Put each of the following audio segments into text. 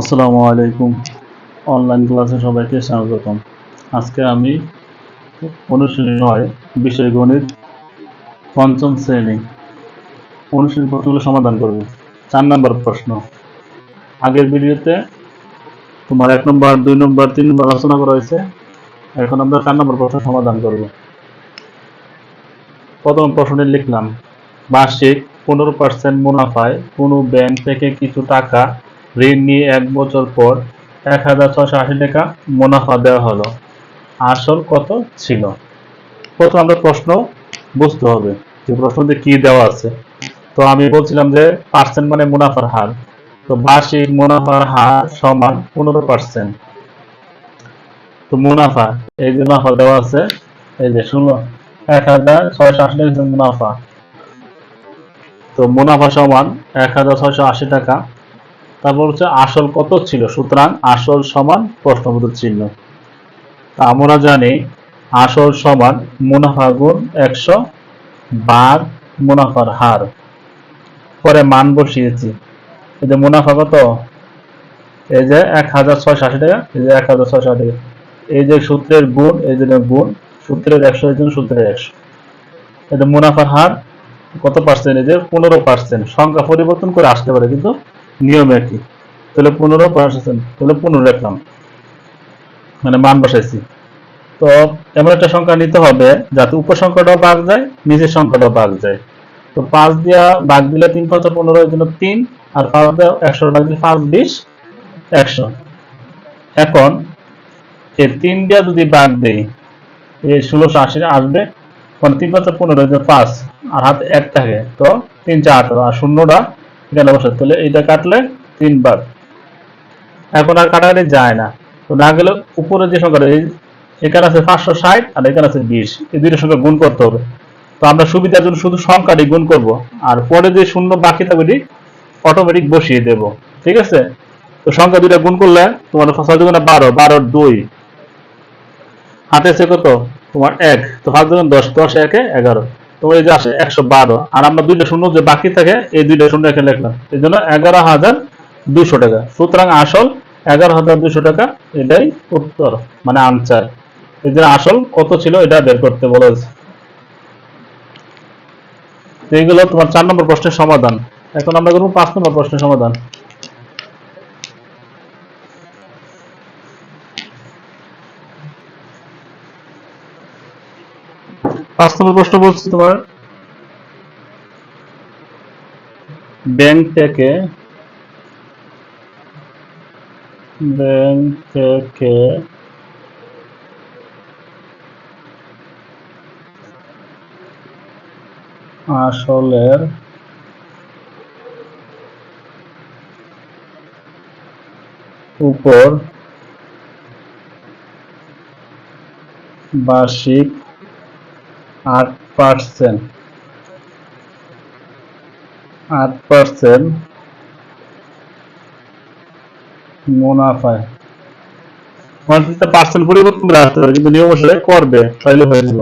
আসসালামু আলাইকুম। অনলাইন ক্লাসে সবাইকে স্বাগতম। আজকে আমি অনুশীলনী নয়, বিষয় গণিত পঞ্চম শ্রেণি। অনুশীলনী প্রশ্নগুলো সমাধান করব। চার নম্বর প্রশ্ন। আগের ভিডিওতে তোমার এক নম্বর, দুই নম্বর, তিন নম্বর আলোচনা করা হয়েছে। এখন আমরা চার নম্বর প্রশ্ন সমাধান করব। প্রথম প্রশ্নে লিখলাম, বার্ষিক পনেরো পার্সেন্ট মুনাফায় কোনো ব্যাংক থেকে কিছু টাকা ঋণ নিয়ে এক বছর পর এক হাজার ছশো আশি টাকা মুনাফা দেওয়া হলো। আসল কত ছিল? প্রথম আমরা প্রশ্ন বুঝতে হবে যে প্রশ্নতে কি দেওয়া আছে। তো আমি বলছিলাম যে পার্সেন্ট মানে মুনাফার হার। তো বার্ষিক মুনাফার হার সমান পনেরো পার্সেন্ট তো মুনাফা, এই যে মুনাফা দেওয়া আছে, এই যে ষোলো এক হাজার ছয়শো আশি টাকা মুনাফা। তো মুনাফা সমান এক হাজার ছয়শো আশি টাকা তারপর হচ্ছে আসল কত ছিল? সুতরাং আসল সমান প্রশ্নবোধক চিহ্ন। আমরা জানি আসল সমান মুনাফা গুণ একশো ভাগ মুনাফার হার। পরে মান বসিয়েছি। এই যে মুনাফা কত? এই যে এক হাজার ছয়শো আশি টাকা, এই যে এক হাজার ছয়শো আশি টাকা। এই যে সূত্রের গুণ, এই জন্য গুণ, সূত্রের একশো, এই জন্য সূত্রের একশো। এই যে মুনাফার হার কত পার্সেন্ট এই যে পনেরো পার্সেন্ট সংখ্যা পরিবর্তন করে আসতে পারে, কিন্তু নিয়ম একই। তাহলে পনেরো পার্সেন্ট তাহলে পনেরো রাখলাম। মানে মান বসাইছি। তো এমন একটা সংখ্যা নিতে হবে, যাতে উপর সংখ্যাটাও বাদ যায় নিচের সংখ্যাটাও বাদ যায়। তো পাঁচ দিয়া বাদ দিলে তিন পাঁচ, পনেরো এর জন্য তিন, আর পাঁচ দেওয়া একশো বাদ দিলে পাঁচ, বিশ, একশো। এখন এই তিন দিয়া যদি বাদ দেই, এই ষোলোশো আশি আসবে মানে তিন পাঁচ, পনেরো পাঁচ, আর হাতে এক থাকে, তো তিন চার আঠারো, আর শূন্যটা এখানে বসে তাহলে এইটা কাটলে তিনবার। এখন আর কাটাকাটি যায় না। তো না গেলে উপরে যে সংখ্যাটা, এই এখানে আছে পাঁচশো ষাট আর এখানে আছে বিশ। এই দুইটা সংখ্যা গুণ করতে হবে। তো আমরা সুবিধার জন্য শুধু সংখ্যাটি গুণ করব। আর পরে যে শূন্য বাকি থাকবে অটোমেটিক বসিয়ে দেব। ঠিক আছে? তো সংখ্যা দুইটা গুণ করলে তোমার ছয় দুগুণে বারো বারো দুই। হাতে আছে কত? তোমার এক। তো পাঁচ দুগুণ দশ দশ, একে এগারো। তোমার এই যে আসে একশো বারো, আর আমরা দুইটা শূন্য যে বাকি থাকে, এই দুইটা শূন্য এখানে লিখলাম। এই জন্য এগারো হাজার দুশো টাকা। সুতরাং আসল এগারো হাজার দুশো টাকা, এটাই উত্তর মানে আনসার এই জন্য আসল কত ছিল, এটা বের করতে বলেছে এইগুলো তোমার চার নম্বর প্রশ্নের সমাধান। এখন আমরা করব পাঁচ নম্বর প্রশ্নের সমাধান। পাঁচ নম্বর প্রশ্ন বলছি তোমার। ব্যাংক থেকে ব্যাংক থেকে আসলের উপর বার্ষিক আট পার্সেন্ট। আট পার্সেন্ট মুনাফায় পার্সেন্ট পরিবর্তন করে আসতে পারে কিন্তু নিয়ম অনুসারে করবে তাইলে হয়ে গেল।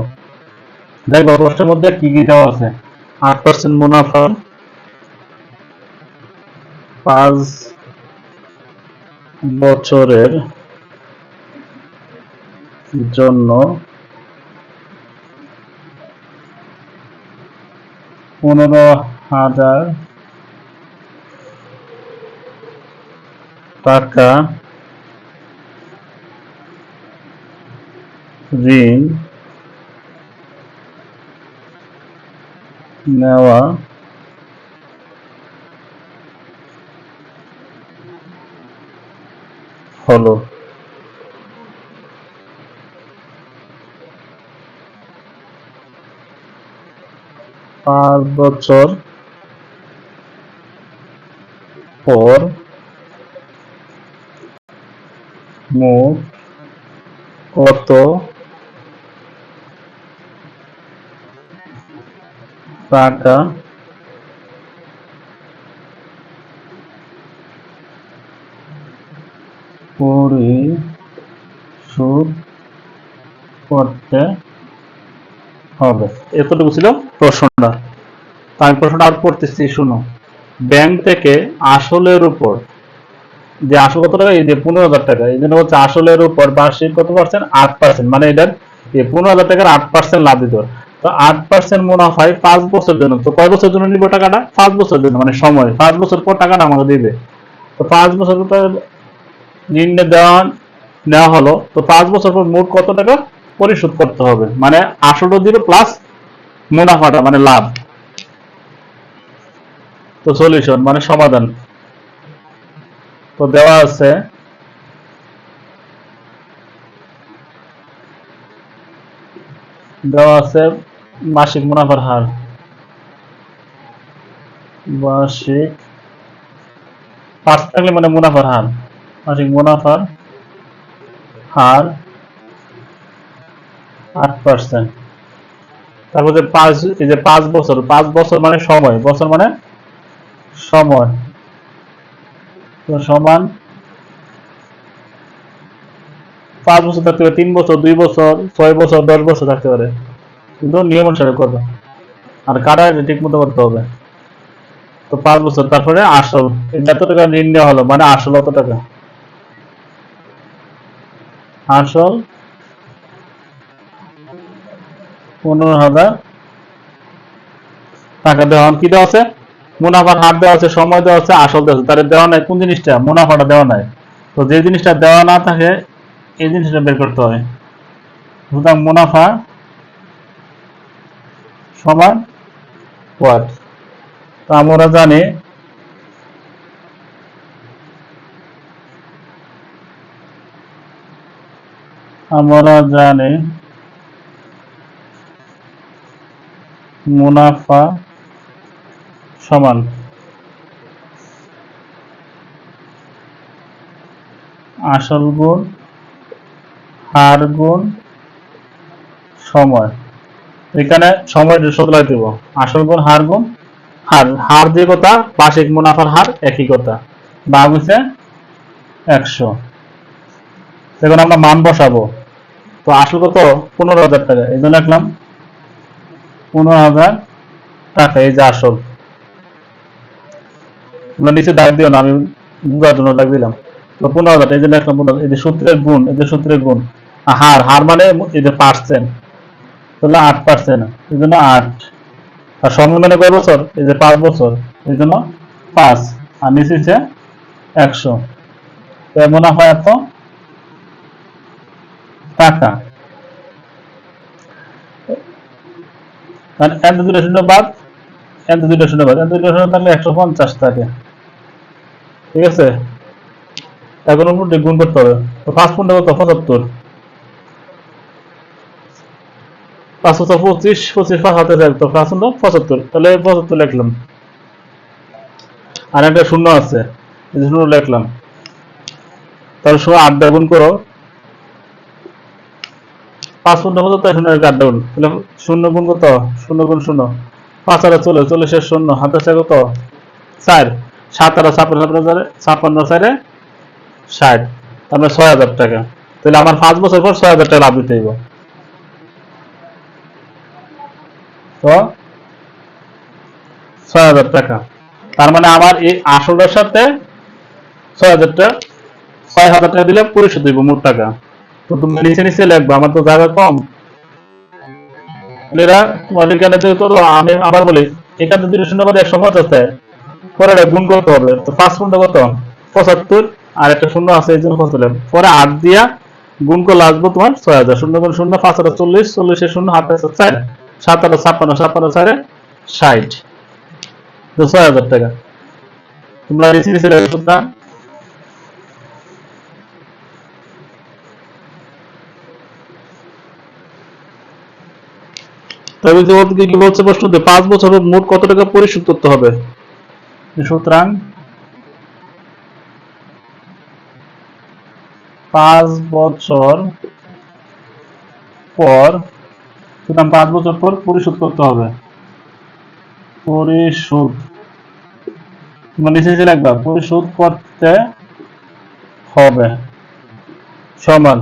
দেখো প্রশ্নের মধ্যে কি কি দেওয়া আছে? আট পার্সেন্ট মুনাফা পাঁচ বছরের জন্য পনেরো হাজার টাকা ঋণ নেওয়া হলো। পাঁচ বছর পর মোট কত? টাকা পরিশোধ করতে হবে। এতটুকু ছিল? প্রশ্নটা। আমি প্রশ্নটা আর পড়তেছি, শুনো। ব্যাংক থেকে আসলের উপর, যে আসল কত টাকা, এই যে পনেরো হাজার টাকা, এই জন্য হচ্ছে আসলের উপর বার্ষিক কত পার্সেন্ট আট পার্সেন্ট মানে এটার এই পনেরো হাজার টাকার আট পার্সেন্ট লাভ তো আট পার্সেন্ট পাঁচ বছর জন্য, তো কয় বছর জন্য নিব টাকাটা? পাঁচ বছর জন্য মানে সময়। পাঁচ বছর পর টাকাটা আমাকে দিবে। তো পাঁচ বছর ঋণ দেওয়া নেওয়া হলো, তো পাঁচ বছর পর মোট কত টাকা পরিশোধ করতে হবে? মানে আসলটা দিবে প্লাস মুনাফাটা মানে লাভ। তো সলিউশন মানে সমাধান। তো দেওয়া আছে দেওয়া আছে মাসিক মুনাফার হার। মাসিক, পাঁচ থাকলে মানে মুনাফার হার। মাসিক মুনাফার হার আট পার্সেন্ট তারপর যে পাঁচ, এই যে পাঁচ বছর পাঁচ বছর মানে সময়, বছর মানে সময়। সমান পাঁচ বছর থাকতে পারে, তিন বছর, দুই বছর, ছয় বছর, দশ বছর থাকতে পারে। কিন্তু নিয়ম অনুসারে করবে। আর কাটা ঠিক মতো করতে হবে। তো পাঁচ বছর, তারপরে আসল এত টাকা ঋণ নেওয়া হলো মানে আসল অত টাকা। আসল পনেরো হাজার টাকা দেওয়া কি দেওয়া আছে? মুনাফার হার দেওয়া আছে, সময় দেওয়া আছে, আসল দেওয়া আছে। দেওয়া নাই, কোন জিনিসটা? মুনাফাটা দেওয়া নাই। তো যে জিনিসটা দেওয়া না থাকে, এই জিনিসটা বের করতে হবে সুতরাং মুনাফা সমান তো আমরা জানি আমরা জানি মুনাফা সমান। আসল গুণ, হার গুণ, সময়। এখানে সময় সতলাই দেব। আসল গুণ, হার গুণ, হার। হার যে কথা, বার্ষিক মুনাফার হার একই কথা। দাম হচ্ছে একশো। এখন আমরা মান বসাবো। তো আসল কত? পনেরো হাজার টাকা। এই জন্য লিখলাম পনেরো হাজার টাকা, এই যে আসল। তোমরা নিচে দাগ দিও না, আমি বুঝার জন্য দাগ দিলাম। তো পনেরো হাজার, এই যে লিখলাম পনেরো এই যে সূত্রের গুণ, এই যে সূত্রের গুণ। হার হার মানে এই যে পার্সেন্ট তাহলে আট পার্সেন্ট এই জন্য আট। আর সময় মানে কয় বছর? এই যে পাঁচ বছর, এই জন্য পাঁচ। আর নিচে হচ্ছে একশো। তো এর মুনাফা এত টাকা। কারণ দুটো শূন্য বাদ দুটো শূন্য বাদ দুটো শূন্য থাকলে একশো পঞ্চাশ থাকে ঠিক আছে? এখন গুণ করতে হবে। পনেরো কত? পঁচাত্তর। পাঁচ পঁচা পঁচিশ। পঁচিশ পাঁচ হাতে থাকতো পঁচাত্তর। তাহলে পঁচাত্তর লিখলাম। আর একটা শূন্য আছে। শূন্য লিখলাম। তাহলে সময় দিয়ে গুণ করো। পাঁচ পনেরো পঁচাত্তর শূন্য একটা আট দিয়ে গুণ তাহলে শূন্য গুণ কত? শূন্য গুণ শূন্য। পাঁচ আর চলে চল্লিশের শূন্য। হাতে আছে কত? চার। সাত আর ছাপ্পান্ন ছাপ্পান্ন ছাপ্পান্ন চারে ষাট। তারপরে ছয় হাজার টাকা। তাহলে আমার পাঁচ বছর পর ছয় হাজার টাকা লাভ দিতে হইব। তো ছয় হাজার টাকা। তার মানে আমার এই আসলের সাথে ছয় হাজার টাকা, ছয় হাজার টাকা দিলে পরিশোধ হইব মোট টাকা। তুমি নিচে নিচে লিখবে আমার তো জায়গা কম। তোমাদের তো আমি আবার বলি, এখানে দুটো শূন্য একশো পঞ্চাশ পরে গুণ করতে হবে, তো পাঁচ পূর্ণ কত? পঁচাত্তর, আর একটা শূন্য আছে, এই জন্য পঁচাত্তর। পরে আট দিয়া গুণ করলে আসব তোমার ছয় হাজার। শূন্য গুণ শূন্য, পাঁচ হাজার চল্লিশ চল্লিশের শূন্য হাত আছে চার, সাত হাজার ছাপ্পান্ন ছাপ্পান্ন চারে ষাট। ছয় হাজার টাকা। তোমরা নিচে নিচে লেখো না কি বলছে প্রশ্নতে পাঁচ বছর মোট কত টাকা পরিশোধ করতে হবে? সুতরাং পাঁচ বছর পর, সুতরাং পাঁচ বছর পর পরিশোধ করতে হবে। পরিশোধ। মানে পরিশোধ করতে হবে। সমান।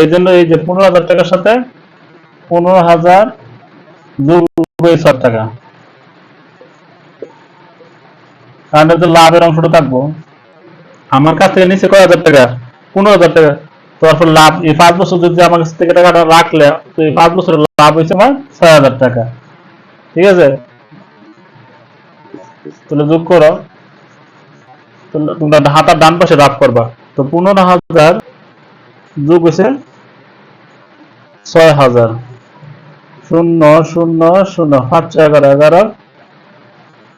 এই জন্য এই যে পনেরো হাজার টাকার সাথে পনেরো হাজার হয়ে ছয় টাকা। কারণ এটা লাভের অংশটা থাকব। আমার কাছ থেকে নিচে কয় হাজার টাকা? পনেরো হাজার টাকা। তারপর লাভ, এই পাঁচ বছর যদি আমার কাছ থেকে টাকাটা রাখলে, তো এই পাঁচ বছরের লাভ হয়েছে আমার ছয় হাজার টাকা। ঠিক আছে? তাহলে যোগ করো। তোমরা হাতার ডান পাশে লাভ করবা। তো পনেরো হাজার যোগ হয়েছে ছয় হাজার। শূন্য শূন্য শূন্য, পাঁচ, এগারো এগারো।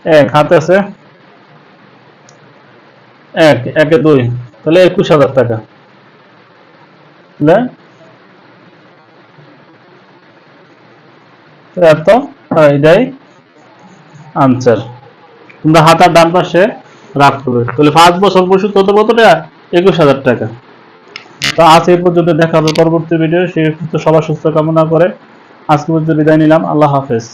এক, হাতে আছে। এক, একে দুই। তাহলে একুশ হাজার টাকা। এত এটাই আনসার। তোমরা হাতার ডান পাশে রাখ করবে তাহলে পাঁচ বছর বসে কত কত টাকা? একুশ হাজার টাকা। তো আজ এই পর্যন্ত দেখা হবে পরবর্তী ভিডিও সেই সবার সুস্থ কামনা করে। আজকে পর্যন্ত বিদায় নিলাম। আল্লাহ হাফেজ।